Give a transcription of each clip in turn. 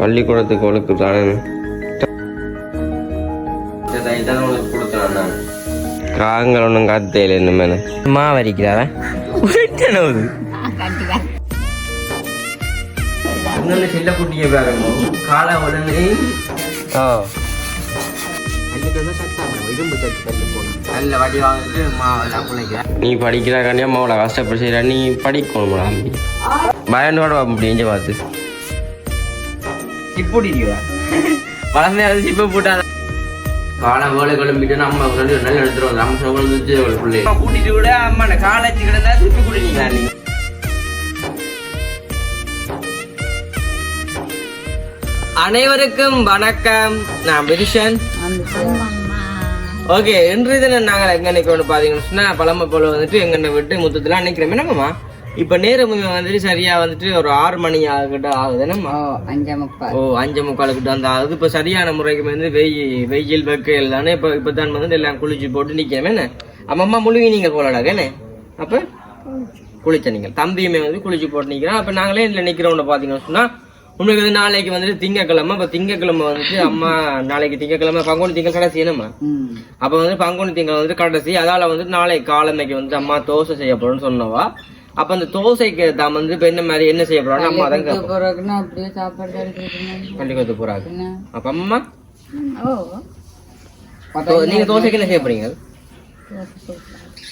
பள்ளிக்கூடத்துக்கு உனக்கு தானே இதான் உனக்கு கொடுத்தேன் நான் காங்கள் ஒன்றும் காத்தையில் இனிமேல் மா வரிக்கிறாரா உருட்டனது அங்கே செல்ல குட்டியை பாருங்க. காலை உடனே ஓ. நீ படிக்கிறாக்காண்டியா மாவளை கஷ்டப்பட்டு செய்யற நீ படிக்கணும்டா. முடிஞ்ச பார்த்து. சிப்புடிக்கிறா வளர்ந்து அது சிப்பை போட்டாத காலை வேலை கிளம்பிட்டு நம்ம சொல்லி நல்லா எடுத்துட்டு வந்து நம்ம சொல்ல பிள்ளை. கூட்டிட்டு விட அம்மா காலேஜ் கிடந்தா சிப்பி குடிங்களா நீ? அனைவருக்கும் வணக்கம். நான் பிரிஷன் ஓகே இன்று தினம் நாங்கள் எங்க நிற்கிறோம் பார்த்தீங்கன்னு பழமை போல வந்துட்டு எங்கன்னு விட்டு முத்தத்தில் நிற்கிறோம் என்னம்மா இப்போ நேரம் வந்துட்டு சரியா வந்துட்டு ஒரு ஆறு மணி ஆகிட்ட ஆகுது. என்னம்மா? ஓ அஞ்சா ஓ அஞ்சு முக்காலுக்கிட்ட வந்து ஆகுது. இப்போ சரியான முறைக்கு வந்து வெயில் வெயில் வெக்கையில் தானே இப்போ இப்போ தான் வந்து எல்லாம் குளிச்சு போட்டு நிற்கிறேன் என்ன? அம்மம்மா முழுகி நீங்கள் போலடா. என்ன? அப்போ? குளிச்ச நீங்கள். தம்பியுமே வந்து குளிச்சு போட்டு நிற்கிறோம் அப்போ நாங்களே இதில் நிற்கிறோம்னு பார்த்தீங்கன்னு சொன்னால் உங்களுக்கு வந்து நாளைக்கு வந்துட்டு திங்கக்கிழமை இப்போ திங்கக்கிழமை வந்துட்டு அம்மா நாளைக்கு திங்கக்கிழமை பங்குனி திங்கள் கடைசி என்னம்மா? அப்போ வந்து பங்குனி திங்கள் வந்துட்டு கடைசி. அதால வந்து நாளைக்கு காலமைக்கு வந்து அம்மா தோசை செய்ய போறோம்னு சொன்னவா. அப்ப அந்த தோசைக்கு தான் வந்து இப்ப என்ன மாதிரி என்ன செய்ய போறோம்னு அம்மா தான் கேட்போம் போறதுன்னா அப்படியே சாப்பாடு கிடைக்கிறது பள்ளிக்கூடத்து போறாங்க. அப்ப அம்மா? நீங்க தோசைக்கு என்ன செய்ய போறீங்க?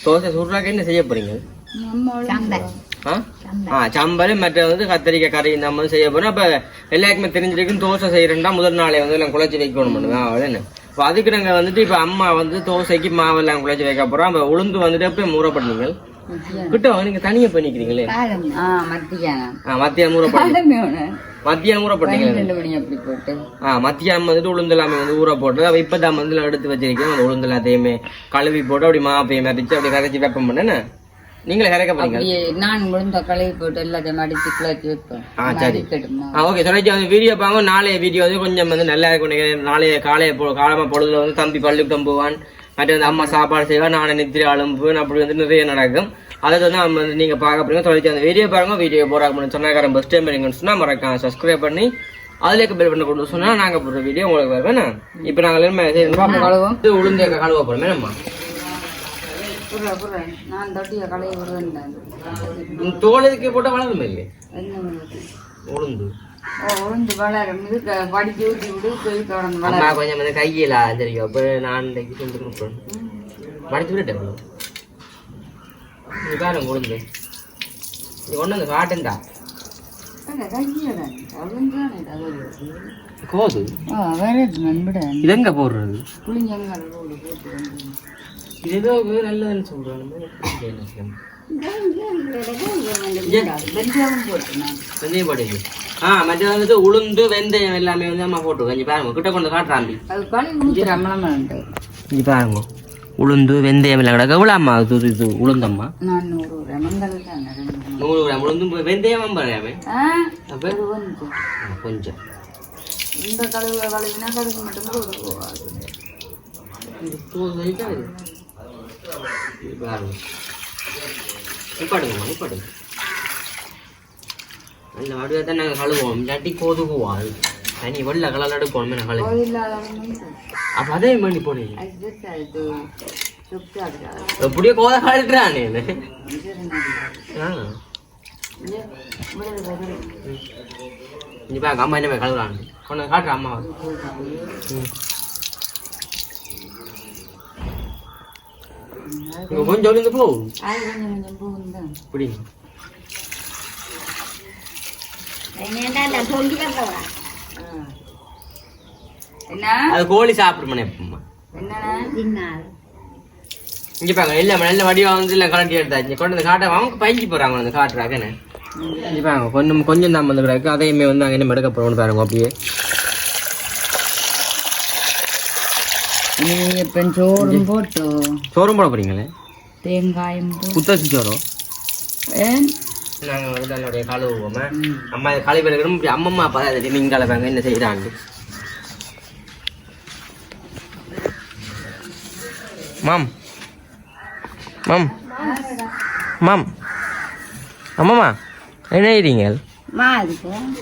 தோசை சுடுறாக்க என்ன செய்ய போறீங்க? சம்பல் மற்ற வந்து கத்திரிக்காய் கறி இந்த மாதிரி செய்ய போறோம். அப்ப எல்லாருக்குமே தெரிஞ்சிருக்கும் தோசை செய்யறேன்டா முதல் நாளே வந்து எல்லாம் குழச்சி வைக்கணும் பண்ணுவேன் அவ்வளோ இப்போ அதுக்கு நாங்க வந்துட்டு இப்ப அம்மா வந்து தோசைக்கு மாவெல்லாம் குழச்சி வைக்க போறோம். அப்ப உளுந்து வந்துட்டு எப்பயும் மூறப்படுவீங்க கிட்ட வாங்க, நீங்க தனியா பண்ணிக்கிறீங்களே ஆ மத்தியானம். ஆ மத்தியானம் ஒன்று மத்தியானம் ஊறப்பட்டீங்க ஆ மத்தியானம் வந்துட்டு உளுந்து எல்லாமே வந்து ஊற போட்டு அப்ப இப்பதான் வந்து எடுத்து வச்சிருக்கேன். அந்த உளுந்து எல்லாத்தையுமே கழுவி போட்டு அப்படி மாப்பையும் மறிச்சு அப்படி கரைச்சி வெப்பம் பண்ணேன்னு நீங்களே கரைக்க போறீங்க. நான் முழுந்த கழுவி போட்டு எல்லாத்தையும் அடிச்சு கிளச்சி வைப்பேன் ஆ சரி. ஆ ஓகே. சொல்லிச்சு அந்த வீடியோ பாங்க நாளைய வீடியோ வந்து கொஞ்சம் வந்து நல்லா இருக்கும். நினைக்கிறேன். நாளைய காலைய காலமா பொழுதுல வந்து தம்பி பள்ளிக்கூடம் போவான். மற்ற வந்து அம்மா சாப்பாடு செய்வான் நானே நித்திரி அழும்புவேன் அப்படி வந்து நிறைய நடக்கும். அதை தான் நம்ம வந்து நீங்க பார்க்க போறீங்க சொல்லிச்சு அந்த வீடியோ பாருங்க வீடியோ போறாங்க சொன்னாக்காரன் பஸ் டைம் பண்ணீங்கன்னு சொன்னா மறக்காம சப்ஸ்கிரைப் பண்ணி அதுல பெல் பண்ண கொண்டு சொன்னா நாங்க போடுற வீடியோ உங்களுக்கு வருவேன் இப்போ நாங்கள் என்ன கழுவும். உளுந்து கழுவ போறோமே நம்ம புற புற நான் தொட்டிய கழுவி விடுவேன் தோலுக்கு போட்ட வளருமே? உளுந்து. உளுந்து வளரும். இது க- படிச்சு ஊற்றி விடு போய் தொடர்ந்து வளரும் அம்மா கொஞ்சம் வந்து கையில தெரியும் அப்ப நான் செஞ்சு கொடுப்பேன். மடிச்சு விட்டுட்டேன் நீ பாருங்க உளுந்து. அந்த கோது? இது எங்க போடுறது? இது ஏதோ நல்லதுன்னு சொல்றாங்க. வெந்தயம் போடுங்க ஆ மற்ற வந்து உளுந்து வெந்தயம் எல்லாமே வந்து அம்மா போட்டு கொஞ்சம் பாருங்க கிட்ட கொண்டு காட்டுறாம்பி இங்க பாருங்க உளுந்து வெந்தயம் எல்லாம் கிடக்கு. எவ்வளோ அம்மா இது இது உளுந்தம்மா நூறு கிராம். உளுந்து வெந்தயம் கொஞ்சம். இந்த கழுவு கழுவினா கழுகு மட்டும் பாருங்க. நிப்பாட்டுங்கம்மா நிப்பாட்டுங்க. அந்த வடிவை தான் நாங்கள் கழுவோம் இல்லாட்டி கொதுகுவோம். அது தனி வெள்ளை கலர் எடுப்போம் நான் கழுவு? அப்போ அதே மாதிரி போனீங்க எப்படியோ கோத கழுட்டுறானே ஆ. நீ பாக்க அம்மா என்ன கழுவுறாங்க கொண்டு காட்டுற அம்மா இங்க கொஞ்சம் ஒழுங்கு போ அது கொஞ்சம் கொஞ்சம் போகும் தான் இப்படி என்ன அது கோழி சாப்பிடுமா எப்பமா என்ன இங்க பாங்க இல்ல நல்ல வடிவா வந்து இல்ல கலட்டி எடுத்தாச்சு கொண்டு வந்து காட்ட அவங்க பைஞ்சு போறாங்க வந்து காட்டுறாங்கன்னு இங்க பாருங்க கொஞ்சம் கொஞ்சம் தான் வந்து கிடக்கு அதையுமே வந்து அங்கே என்ன எடுக்க போறோம்னு பாருங்க அப்படியே நீ இப்போ சோறும் போட்டு சோறும் போட போறீங்களே? தேங்காயும் புத்தசி சோறும் ஏன்? நாங்கள் வந்து அதனுடைய கழுவுவோம் அம்மா எடுக்கிறோம் இப்படி அம்மம்மா அப்பா தான் மீன் கலப்பாங்க என்ன செய்கிறாங்க மாம். மாம். மாம். அம்மாம்மா என்ன செய்றீங்க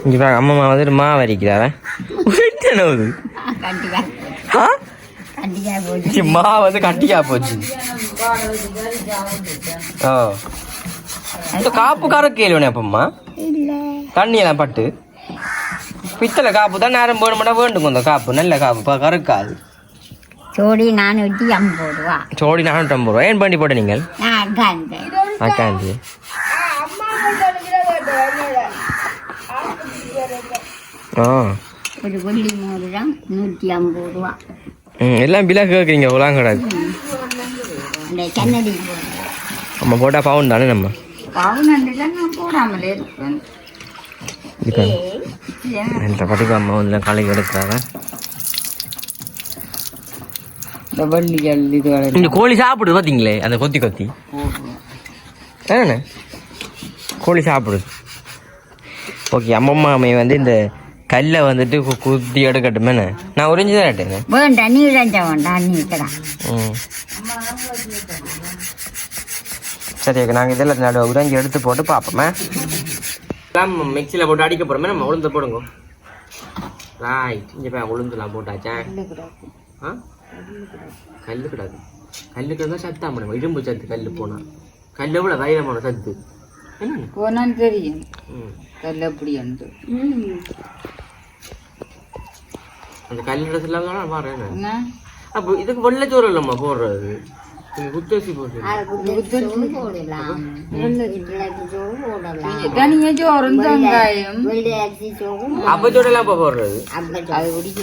இங்கே பாருங்க அம்மா வந்துட்டு மா வரிக்கிறாரா மா வந்து கட்டியா போச்சு. ஓ இந்த காப்பு கரை கேள்வி அப்பம்மா இல்லை. தண்ணியெல்லாம் பட்டு. பித்தளை காப்பு தான் நேரம் வேணும் மட்டும் வேண்டுங்க இந்த காப்பு. நல்ல காப்பு கருக்காது சோடி நானூற்றி ஐம்பது ரூபா. சோடி நானூற்றி ஐம்பது ரூபா. ஏன் பண்ணி போட்ட நீங்கள்? அக்காந்து ஆ ஒரு வெள்ளி மோதிரம் நூற்றி ஐம்பது ரூபா. எல்லாம் பிலாக கேட்குறீங்க கன்னடி நம்ம போட்டால் பவுன் தானே நம்ம? இந்த பட்டிக்கு அம்மா வந்து காலைக்கு எடுக்கிறாங்க. இந்த கோழி சாப்பிடுது பார்த்தீங்களே அந்த கொத்தி கொத்தி. என்னண்ணே கோழி சாப்பிடுது. ஓகே அம்மம்மா அம்மை வந்து இந்த கல்லை வந்துட்டு குத்தி எடுக்கட்டுமே நான் உறிஞ்சு தான் கேட்டேங்க வேண்டாம் நீ வேண்டாம் ம். சரி ஓகே நாங்கள் இதெல்லாம் நடு உறிஞ்சி எடுத்து போட்டு பார்ப்போமே. எல்லாம் மிக்சியில் போட்டு அடிக்க போகிறோமே நம்ம உளுந்து போடுங்க. ரைட் இங்கே போய் உளுந்துலாம் போட்டாச்சா. ஆ? கல் கிடாது கல் கிடந்தா சத்தா முடியும் இரும்பு சத்து கல் போனா. கல் எவ்வளோ தைரியமான சத்து? போனான்னு தெரியும். கல் அப்படி என்று அந்த கல் இடத்துல தான் பாரு என்ன? என்ன அப்போ இதுக்கு வெள்ளச்சோறு இல்லைம்மா போடுறது. குத்தரிசி போடுறது. போடலாம். தனியாக சோறு வெங்காயம். அப்பச்சோடெல்லாம் இப்போ போடுறது? அது குடிக்க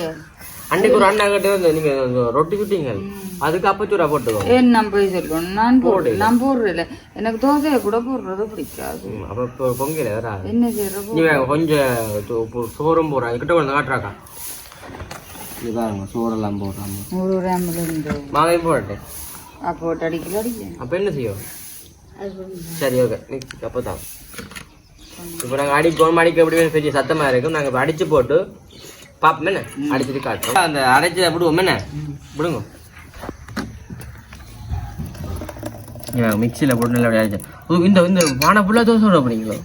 அன்னைக்கு ஒரு அண்ணா கிட்ட வந்து நீங்க அந்த ரொட்டி சுட்டீங்க. அதுக்கு அப்பச்சோரா போட்டுக்கோ. ஏன் நான் போய் சொல்லணும் நான் போடுறேன் நான் போடுறதில்ல எனக்கு தோசையை கூட போடுறது பிடிக்காது. அப்ப இப்போ பொங்கல வரா என்ன செய்யற நீ வேற கொஞ்சம் சோறும் போடுறா. கிட்ட கொஞ்சம் காட்டுறாக்கா. இது பாருங்க சோறெல்லாம் போடுறாங்க. நூறு கிராமில் இருந்து மாவையும் போடட்டேன் அடிக்கல அடிக்க அப்போ என்ன செய்யும் சரி ஓகே. அப்போ தான் இப்போ நாங்கள் அடிப்போம் அடிக்க எப்படி சத்தமாக இருக்கும் நாங்கள் இப்போ அடிச்சு போட்டு பார்ப்போம் என்ன அடிச்சுட்டு காட்டுறோம் அந்த அரைச்சி விடுவோம் என்ன விடுங்க. மிக்சியில் போட்டு நல்லா அடிச்சு இந்த இந்த பானை ஃபுல்லாக தோசை விட போறீங்களோ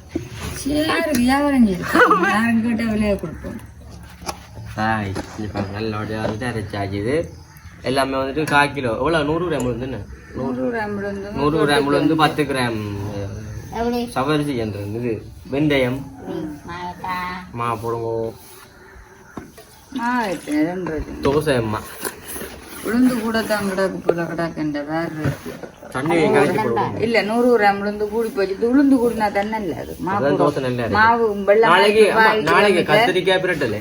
எல்லாமே வந்துட்டு கால் கிலோ. எவ்வளோ நூறு கிராம் வந்து நூறு கிராம் வந்து பத்து கிராம் சவரிசி என்று இது வெந்தயம். மா போடுங்க ஆ எத்தனை ரெண்டு இருக்கு. தோசை அம்மா. உளுந்து கூட தான் கிடக்கு போல கிடக்குன்ற வேறு தண்ணி இல்ல நூறு கிராம் உளுந்து கூடி போச்சு. உளுந்து கூடினா தானே இல்ல அது மாவு. மாவு வெள்ளம் நாளைக்கு கத்திரிக்காய் பிரட்டல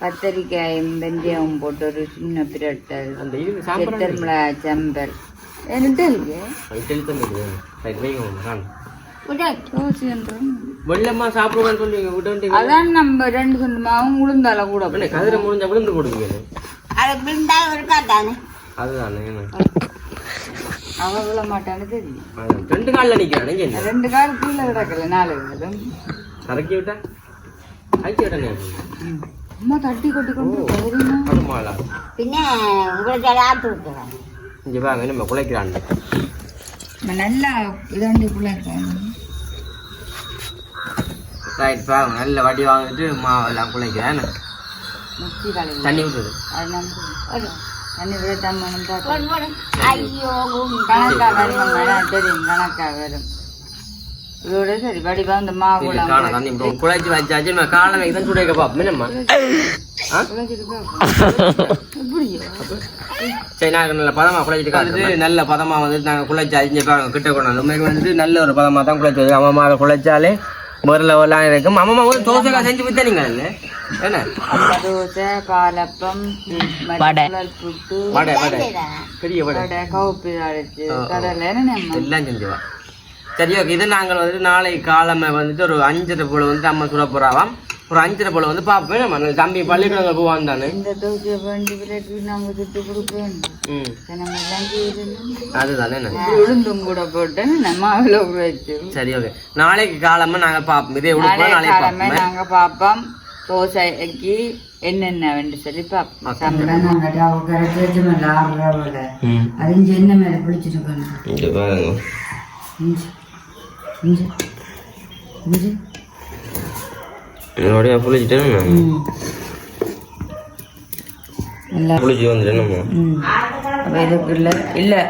கத்தரிக்காயும் வெந்தயம் போட்டு ஒரு சின்ன பிரட்டல் சாப்பிட்ற எத்தர்மலா செம்பல் இல்லையே வெள்ளமா சாப்பிடுவான்னு சொல்லுவீங்க விட்டுட்டீங்க அதான் நம்ம ரெண்டு சொந்த மாவும் கூட இல்லை கதிரை முடிஞ்சா விழுந்து போடுவீங்க அது விழுந்தா தானே அதுதானே. அவன் விழ மாட்டான்னு ரெண்டு காலில் நிற்கிறானே ரெண்டு கால் நாலு காலம். சரக்கி விட்டா? அழிச்சு விட்டானே தட்டி கொட்டி கொண்டு பின்ன உங்களுக்கு ஆட்டு இங்கே வாங்க நம்ம நல்லா இதாண்டி பாங்க நல்ல வடி வாங்கிட்டு மாவெல்லாம் காலையில் தண்ணி விட்டுது வரும். தண்ணி விடத்தான் மனம் ஐயோ கணக்கா வரும். தெரியும் கணக்கா வரும். இதோட சரி வடிவா இந்த மாவு குழைச்சி வச்சாச்சு நம்ம காலை வைக்க தான் சுடைக்க பார்ப்போம் என்னம்மா ஆ சரி நாங்கள் நல்ல பதமாக குழைச்சிட்டு காட்டுறது நல்ல பதமாக வந்துட்டு நாங்கள் குழைச்சி அரிஞ்சு பாருங்க கிட்ட கொண்டாந்து உண்மைக்கு வந்துட்டு நல்ல ஒரு பதமாக தான் குழைச்சி வருது அம்மா அதை குழைச்சாலே ஒரு லெவலாம் இருக்கும் அம்மா தோசை செஞ்சு வித்தா நீங்கள் இல்லை என்ன தோசை பாலப்பம் மட்டல் புட்டு வடை வடை பெரிய வடை கவுப்பி கடலை எல்லாம் செஞ்சுவா சரி ஓகே இது நாங்கள் வந்துட்டு நாளை காலமை வந்துட்டு ஒரு அஞ்சரை போல வந்து அம்மா சுட போறாவாம் ஒரு அஞ்சரை போல வந்து பார்ப்பேன் நம்ம தம்பி பள்ளிக்கூடங்கள் போவான் தானே? இந்த வேண்டி செய்யணும். அதுதானே உளுந்தும் கூட போட்டு நம்ம வச்சு சரி ஓகே நாளைக்கு காலமா நாங்க பார்ப்போம் இதே உடுப்போம் நாளைக்கு பார்ப்போம் நாங்க பார்ப்போம் தோசைக்கு என்னென்ன வேண்டு சொல்லி பார்ப்போம் சாப்பிட நாங்கள் அவங்க கரைச்சி வச்சு மேலே ஆறுறவங்கள ம். அதுஞ்சு என்ன மேலே பிடிச்சிருக்கணும்? என்னோடய புளிச்சிட்டேன் நல்லா. புளிச்சு வந்துட்டேன் அப்போ இதுக்கு இல்லை. இல்லை.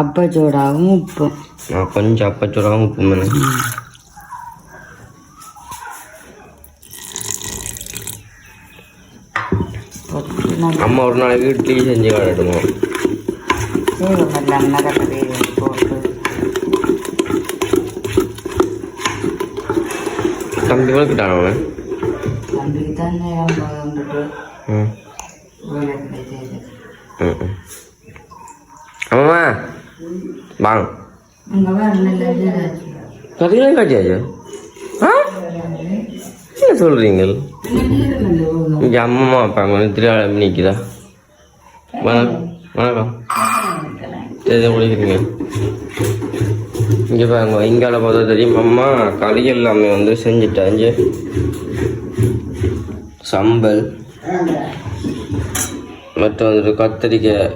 அப்பச்சோடாகவும் உப்பும் நான் கொஞ்சம் அப்பச்சோடாகவும் உப்பு நல்லா அம்மா ஒரு நாளைக்கு இட்லி செஞ்சு காட்டட்டுமா? தம்பி வளர்க்கிட்டான் அவன் தம்பிக்கு தான் அம்மா வாங்க உங்கள் காட்டியாச்சு ஆ என்ன சொல்கிறீங்க இங்கே அம்மா அப்பா அங்கே திருவிழா நிற்குதா வணக்கம் வணக்கம் சரி குடிக்கிறீங்க இங்கே பாருங்க இங்கால பார்த்தா தெரியும். அம்மா கறி எல்லாமே வந்து செஞ்சுட்டாஞ்சு சம்பல் மற்றும் வந்துட்டு கத்திரிக்காய்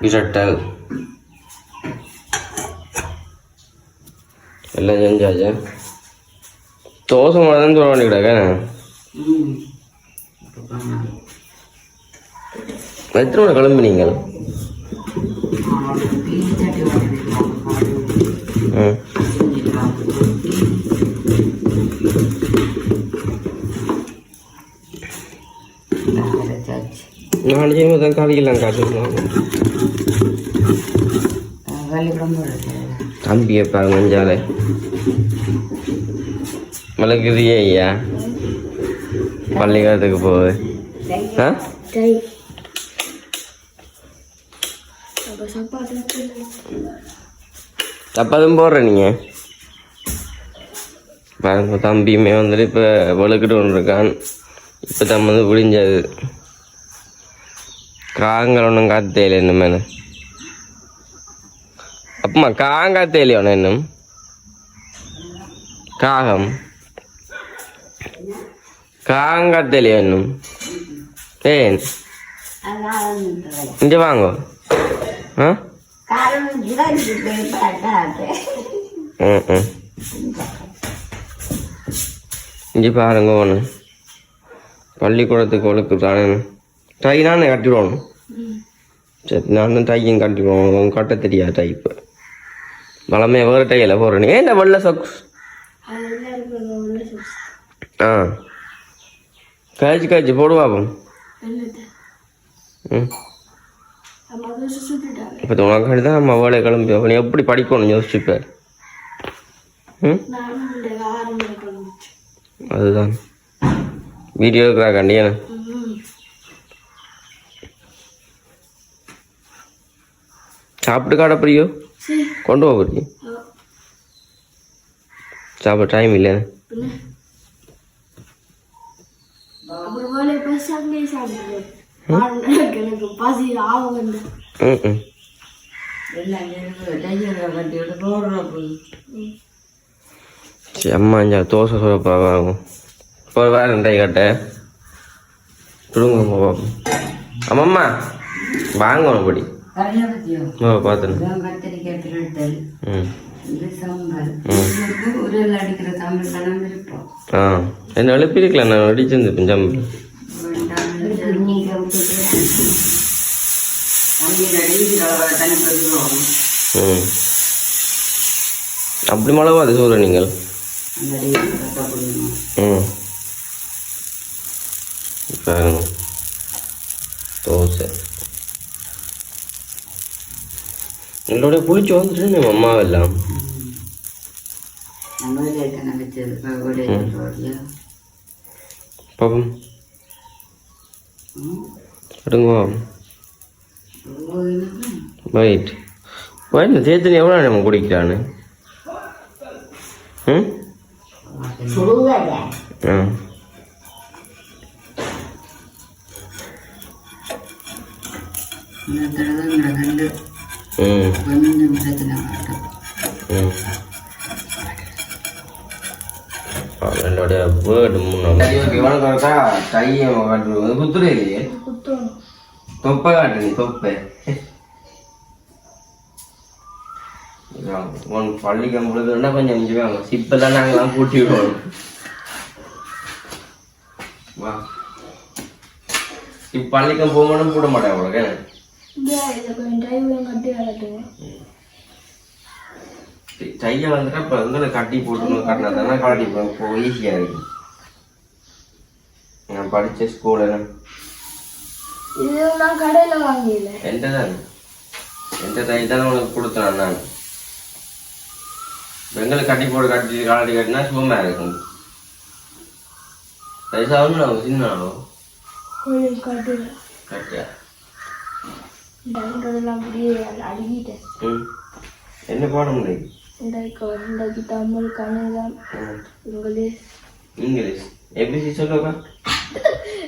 விரட்டல் எல்லாம் செஞ்சாச்சு. தோசை மாதிரி தான் சொல்ல வேண்டியடாக்க ம். எத்தனை கிளம்புனீங்க? நாலு செய்யும் தான் கறியெல்லாம் காட்டுவாங்க தம்பி பாரு மஞ்சால வளர்க்குறியே ஐயா. பள்ளிக்கூடத்துக்கு போகுது. ஆ? தப்பாதும் போடுற நீங்கள் பாருங்க தம்பியுமே வந்துட்டு இப்போ வழுக்கிட்டு ஒன்று இருக்கான் இப்போ தம் வந்து விடிஞ்சது காங்கள் ஒன்றும் காத்தேல இன்னும் மேலே. அப்பமா காங்காத்தேலி ஒன்று இன்னும்? காகம். காங்காத்தேலி இன்னும்? ஏன்? இங்கே வாங்க. இங்கே பாருங்க ஒன்று பள்ளிக்கூடத்துக்கு ஒழுக்கு தானே டை நானே கட்டிடுவோம் சரி நானும் டையும் கட்டிடுவோம். உங்க கட்ட தெரியாது டை இப்போ. வளமே வேறு டையில் போடுறேன் ஏன் வெள்ளை சாக்ஸ் ஆ. கழிச்சு கழிச்சு போடு பாப்போம் ம். இப்போ உனக்காண்டி தான் நம்ம வேலை கிளம்பி நீ எப்படி படிக்கணும் யோசிச்சுப்பார் ம்? அதுதான். வீடியோ இருக்கிறா கண்டியான சாப்பிட்டு காட பிரியோ கொண்டு போக பிரியோ சாப்பிட டைம் இல்லை ம் ம் சரி அம்மா அஞ்சா தோசை சொல்ல பார்க்கும் இப்போ வேறு ரெண்டை கட்ட. பிடுங்க பார்ப்போம் அம்மம்மா வாங்க ஆ. என்ன எழுப்பிருக்கலாம் நான் அடிச்சிருந்து பஞ்சாம்பு ம் அப்படி மிளவா அது சொல்கிற நீங்கள்? ம். பாருங்க. தோசை. எங்களோட புளிச்சு வந்துட்டு அம்மா எல்லாம். பாப்போம். எடுங்க ரைட் வயலில் சேத்தனி எவ்வளோ நம்ம குடிக்கிறான்னு ம் ஆ ம் ம் என்னுடைய வேர்டு முன்னாடி குத்துரு தொப்பை காட்டு நீ தொப்பை உன் பள்ளிக்கு பொழுதுன்னா கொஞ்சம் மிஞ்சுவாங்க சிப்பெல்லாம் நாங்களாம் கூட்டி விடுவோம். வா. இப்ப பள்ளிக்கம் போகணும் போட மாட்டேன் உங்களுக்கு டையை வந்துட்டா இப்போ வந்து கட்டி போட்டு கட்டினா தானே கட்டி போ ஈஸியாக இருக்கு நான் படித்த ஸ்கூல் நான் கடையில வாங்கல எந்த தான் எந்த டை தானே உனக்கு கொடுத்தேன் நான். வெங்கல கட்டி போட்டு கட்டி காலடி கட்டினா சுகமாக இருக்கும். வயசாகும் நான் கொஞ்சம் கடையில கட்டியா? அப்படியே அழுகிட்டேன் என்ன பாடம் முடியும் இன்றைக்கு இன்றைக்கு தமிழ் கணிதம் இங்கிலீஷ் இங்கிலீஷ் ஏபிசி சொல்லுவா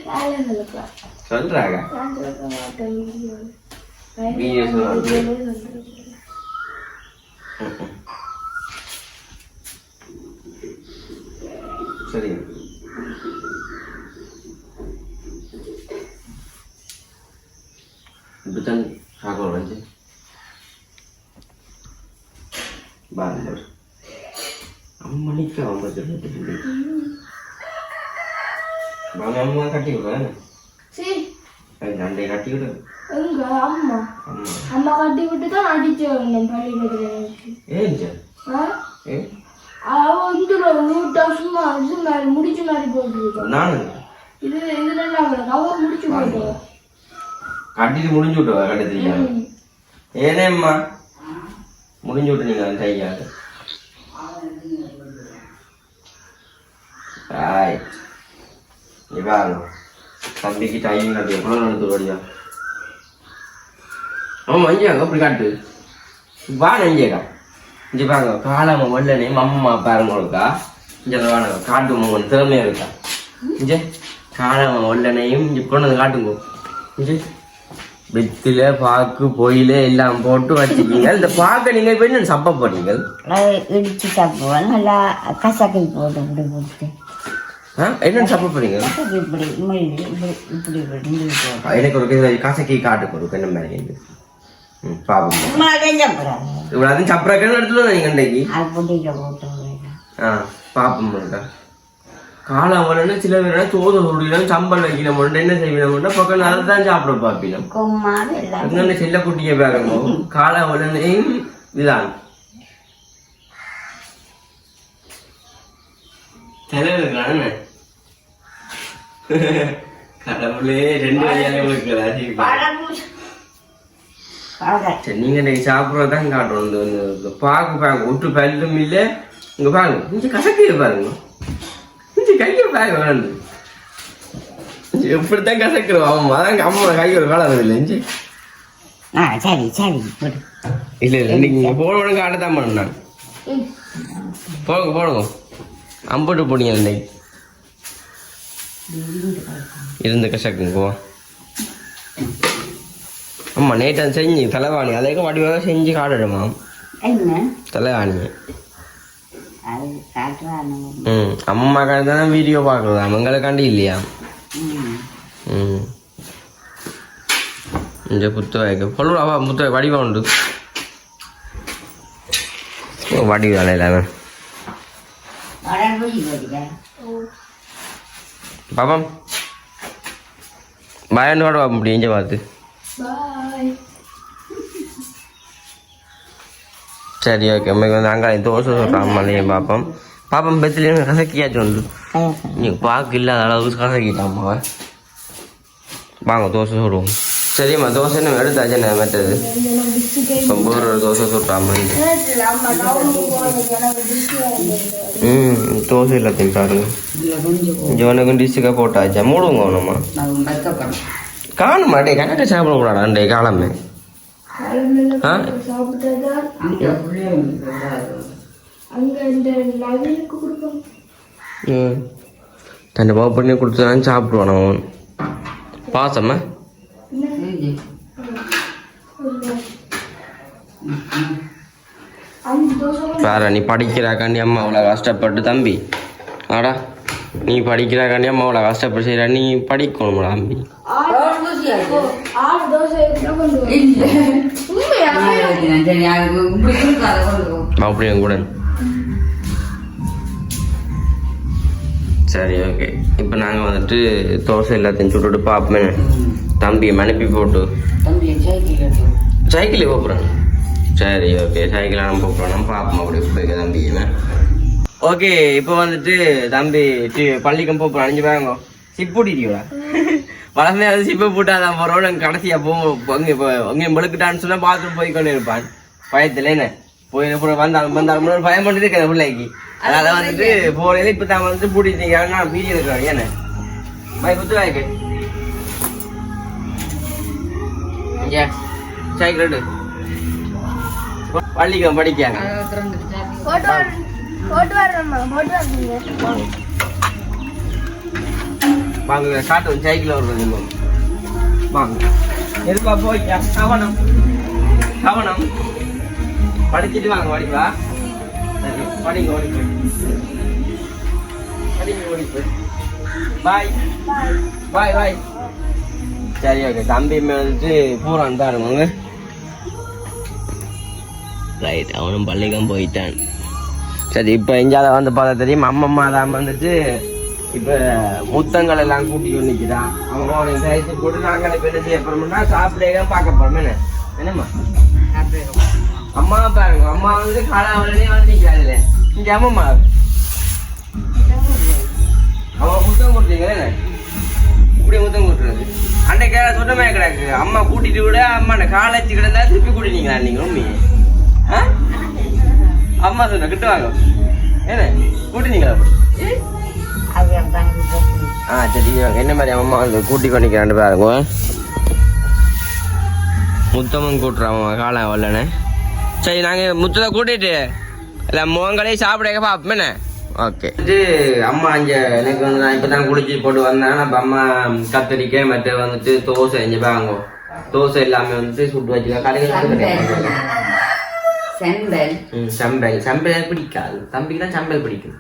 வேலை நிலப்பேன் சொல்றாங்க நான் சொல்ல மாட்டேன் வீடியோ வீடியோ சொல்லுவாங்க சரி இப்படித்தான் சாகரம் வந்து பாருங்க அம்மணிக்கு அவங்க சொல்லிட்டு வாங்க அம்மா கட்டி விடுறேன் சரி அண்டை கட்டி விடு எங்க அம்மா அம்மா அம்மா கட்டி விட்டு தான் அடிச்சு வந்தேன் பள்ளிக்கூடத்துல எனக்கு ஏன் சார் ஆ? ஏ அவ இந்த நூட்டா சும்மா இது மாதிரி முடிச்சு மாதிரி போட்டுருக்கோம் நானு இது இதுல நான் அவ முடிச்சு போட்டுருவோம் கட்டிட்டு முடிஞ்சு விட்டுவா கட்டத்திரியா ஏனேம்மா முடிஞ்சு விட்டு நீங்கள் அந்த கையால ஆய். இவாங்க தம்பிக்கு டைம் அது எவ்வளோ நடந்து வழியா ஆமாம் மஞ்சாங்க அப்படி காட்டு. வா நெஞ்சேக்கா. இங்கே பாருங்க. காலாம வல்லனே அம்மா பாருங்களுக்கா இங்கே இங்க வாங்க. காட்டு மகன் திறமையாக இருக்கா? இங்கே. காலாம வல்லனையும் இங்கே கொண்டு வந்து காட்டுங்க. இங்கே. வெத்தில பாக்கு பொயில எல்லாம் போட்டு வச்சுக்கீங்க. இந்த பாக்க நீங்க இப்ப என்ன சப்ப போறீங்க இடிச்சு தப்புவேன் நல்லா கசக்கை போட்டு இப்படி போட்டு? என்ன சப்ப போறீங்க இப்படி இப்படி இப்படி எனக்கு ஒரு கசக்கி காட்டு கொடுக்க என்ன மாதிரி இருக்கு. ம், பாப்போம் சாப்பிட்றாங்க இவ்வளவு அதுவும் சப்பரக்கன்னு எடுத்துட்டு நீங்க. ஆ பாப்போம் இருக்கா காலம் வரணும்னா சில பேர் தோத சொல்லிடும் சம்பல் வைக்கணும் மட்டும் என்ன செய்யணும் பக்கம் அதை தான் சாப்பிட எல்லாம் அங்கே செல்ல குட்டிய பாருங்க காலம் வரணும் இதுதான் தலைவர் கடவுளே ரெண்டு வழியாலே உங்களுக்கு நீங்க இன்னைக்கு சாப்பிட்றதான் காட்டணும் இந்த பாக்கு பாருங்க ஒட்டு பல்லும் இல்லை. இங்க பாருங்க இங்க கசக்கிய பாருங்க. இங்க கைய பாருங்க வேண்டு எப்படித்தான் கசக்குறோம் அவன் அதான் அம்மா கை ஒரு காலம் இல்லை இஞ்சி. ஆ சரி சரி போடு. இல்ல இல்ல இன்னைக்கு நீங்க போன காட்டத்தான் பண்ணான் போடுங்க போடுங்க. அம்பட்டு போனீங்க இன்னைக்கு. இருந்து கசக்குங்க போ. ஆமா நேற்று செஞ்சு தலைவாணி. அதே வடிவாக செஞ்சு காட்டுடுமா என்ன? ம். அம்மாக்காண்டி தானே வீடியோ பார்க்குறதா. எங்களுக்காண்டி இல்லையா ம். இந்த புத்தகம் பொருள் அவ புத்தக வடிவம் உண்டு. ஓ, வடிவ வேலையில் வளர் போய் கூட அப்படி இங்கே பார்த்து? பாய் சரி ஓகே அம்மைக்கு வந்து அங்கே தோசை சொல்கிறான் மலையும் பார்ப்போம் பாப்பம் பெத்துலேயும் கசக்கியாச்சும் உண்டு நீ பாக்கு இல்லாத அளவுக்கு கசக்கிட்டாம்மா வாங்க தோசை சுடுவோம் சரிம்மா தோசை நம்ம எடுத்தாச்சு நான் மற்றது ரொம்ப தோசை சுட்டாமா ம் தோசை எல்லாத்தையும் பாருங்க இல்லை இங்கே உனக்கு டிஷ்ஷுக்காக போட்டாச்சா மூடுங்க ஒன்றுமா காணுமா டே கரெக்டாக சாப்பிடக்கூடாடா டே காலமே தன்னை பாவ பண்ணி கொடுத்துதான் சாப்பிடுவான் அவன். பாசம்மா வேற நீ படிக்கிறாக்காண்டி அம்மா அவ்வளோ கஷ்டப்பட்டு தம்பி. ஆடா நீ படிக்கிறாக்காண்டி அம்மா அவ்வளோ கஷ்டப்பட்டு செய்கிறா நீ படிக்கணும்டா தம்பி. ஆறு அப்படியே கூட சரி ஓகே இப்போ நாங்கள் வந்துட்டு தோசை எல்லாத்தையும் சுட்டுட்டு பார்ப்போமே தம்பி அனுப்பி போட்டு. தம்பி சைக்கிள் போகிறேன் சரி ஓகே சைக்கிள் அனுப்ப போகிறோம் பார்ப்போம் அப்படி போய் தம்பி ஓகே இப்போ வந்துட்டு தம்பி பள்ளிக்கும் போகிறோம் அணிஞ்சு பாருங்க சிப்புடிடியோடா வளர்ந்து அது சிப்பை போட்டாதான் போகிறோம் கடைசியாக போவோம் அங்கே இப்போ அங்கே முழுக்கிட்டான்னு சொன்னால் பாத்ரூம் போய் கொண்டு இருப்பான். பயத்தில் என்ன? போய் அப்புறம் வந்தாலும் வந்தாலும் பயம் பண்ணிட்டு இருக்கிற பிள்ளைக்கு. அதனால வந்துட்டு போகிறது இப்போ தான் வந்து பூட்டிட்டீங்க நான் வீடியோ இருக்கிறேன் ஏன்னா? பயப்பத்து வாய்க்கு எடு. பள்ளிக்கம் படிக்காங்க போட்டு வர போட்டு வரணுமா போட்டு வரீங்க வாங்க காட்டும் சைக்கிள் வருது வாங்க. எதுப்பா போய் கவனம். கவனம். படிச்சுட்டு வாங்க படிப்பா சரி படிங்க ஓடிப்பு படிங்க ஓடிப்பு பாய். பாய் பாய். சரி ஓகே. தம்பி வந்துட்டு பூரான் பாருங்க ரைட் அவனும் பள்ளிக்கம் போயிட்டான். சரி இப்போ எங்கேயாவது வந்து பார்த்தா தெரியும். அம்மம்மா தான் வந்துட்டு இப்போ முத்தங்கள் எல்லாம் கூட்டி கொண்டு நிற்கிறான் அவங்க அவனை போட்டு நாங்கள் இப்போ என்ன செய்ய போறோம்னா சாப்பிட பார்க்க போறோம். என்ன? என்னம்மா? அம்மா பாருங்க அம்மா வந்து காலாவலே வந்து நிற்கிறாள் இங்கே அம்மம்மா. அவன் முத்தம் கொடுத்தீங்களே என்ன? இப்படி முத்தம் கொடுத்துருது அன்றைக்கு சொன்னமே கிடக்கு. அம்மா கூட்டிட்டு விட அம்மா காலை வச்சு கிடந்தா திருப்பி கூட்டினீங்களா நீங்கள் உண்மையை. ஆ? அம்மா சொன்ன கிட்ட வாங்க. என்ன? கூட்டினீங்களா ஆ சரி. என்ன மாதிரி அம்மா வந்து கூட்டி பண்ணிக்கிறான்னு பாருங்க முத்தமும் கூட்டுறான் காலம் வரலண்ணே சரி நாங்கள் முத்தத்தை கூட்டிட்டு இல்லை முகங்களே சாப்பிட பார்ப்போமே ஓகே. இது அம்மா இங்கே எனக்கு வந்து நான் இப்போ தான் குளிச்சு போட்டு வந்தேன். அப்போ அம்மா கத்திரிக்காய் மற்ற வந்துட்டு தோசை இங்கே வாங்க தோசை எல்லாமே வந்துட்டு சுட்டு வச்சுக்க. கடைகள் செம்பல். சம்பல். சம்பல் பிடிக்காது. தம்பிக்கு தான் சம்பல் பிடிக்கும்.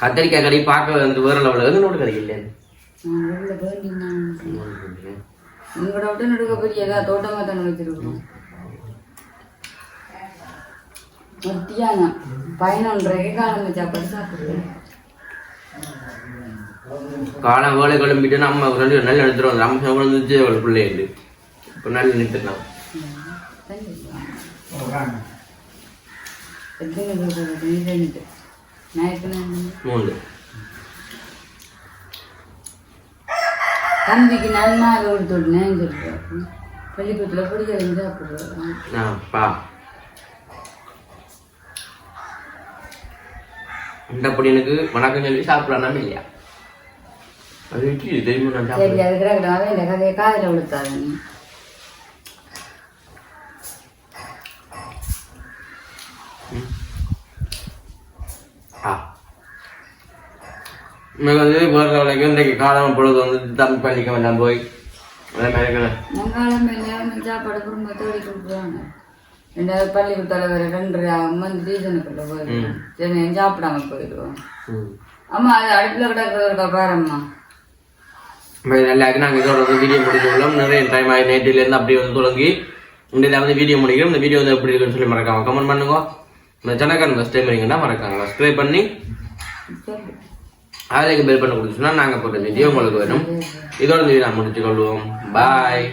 கத்திரிக்காய் கறி பார்க்க வந்து வேற லெவலில் நோட்டு கறி இல்லை உங்களோட விட்டு நடுக்க போய் ஏதாவது தோட்டமா தானே வச்சிருக்கோம். மத்தியானம் பதினொன்றரைக்கு காலம் சாப்பாடு சாப்பிடுவேன். காலம் வேலை கிளம்பிட்டு நம்ம ரெண்டு நல்லா எடுத்துருவோம் நம்ம அவள் பிள்ளைகள் இப்போ நல்லா நிறுத்திடலாம். ஞாயிற்றுக்கிழமை மூணு தம்பிக்கு நல்லா கொடுத்து விடனேன்னு சொல்லிட்டு பள்ளிக்கூடத்தில் பிடிக்கிறது சாப்பிடுவேன் இந்த பொடியனுக்கு வணக்கம் சொல்லி சாப்பிடலாம் இல்லையா அது தெரியுமா நான் சரி சாப்பிடுவேன் அது கிடக்கட்டும் அவன் இந்த கதையை காதில் விழுத்தாத வந்து வேறு லெவலுக்கு இன்றைக்கு காலம் பொழுது வந்து தம்பி பண்ணிக்க வேண்டாம் போய். மங்காளம் நேரம் சாப்பாடு குடும்பத்தோடு கொடுக்குறாங்க. ரெண்டாவது பள்ளிக்கூடத்தில் வேறு ரெண்டு வந்து டீசனுக்குள்ள போயிடுவோம் சரி சாப்பிடாம போயிடுவோம் அம்மா அது அடுப்பில் கிடக்கிறதுக்கா பாரும்மா. மாதிரி நல்லா இருக்கு நாங்கள் இதோட வீடியோ முடிச்சுள்ளோம் நிறைய டைம் ஆகி நேற்றுலேருந்து அப்படியே வந்து தொடங்கி இன்றைய வந்து வீடியோ முடிக்கிறோம். இந்த வீடியோ வந்து எப்படி இருக்குன்னு சொல்லி மறக்காம கமெண்ட் பண்ணுங்க. இந்த சேனல் ஃபஸ்ட் டைம் இருக்கீங்கன்னா மறக்காம சப்ஸ்கிரைப் பண்ணி சொல்லு பெல் பண்ண கொடுத்துச்சுன்னா நாங்கள் போட்ட வீடியோ உங்களுக்கு வரும். இதோட வீடியோ நான் முடிச்சு கொள்வோம். பாய்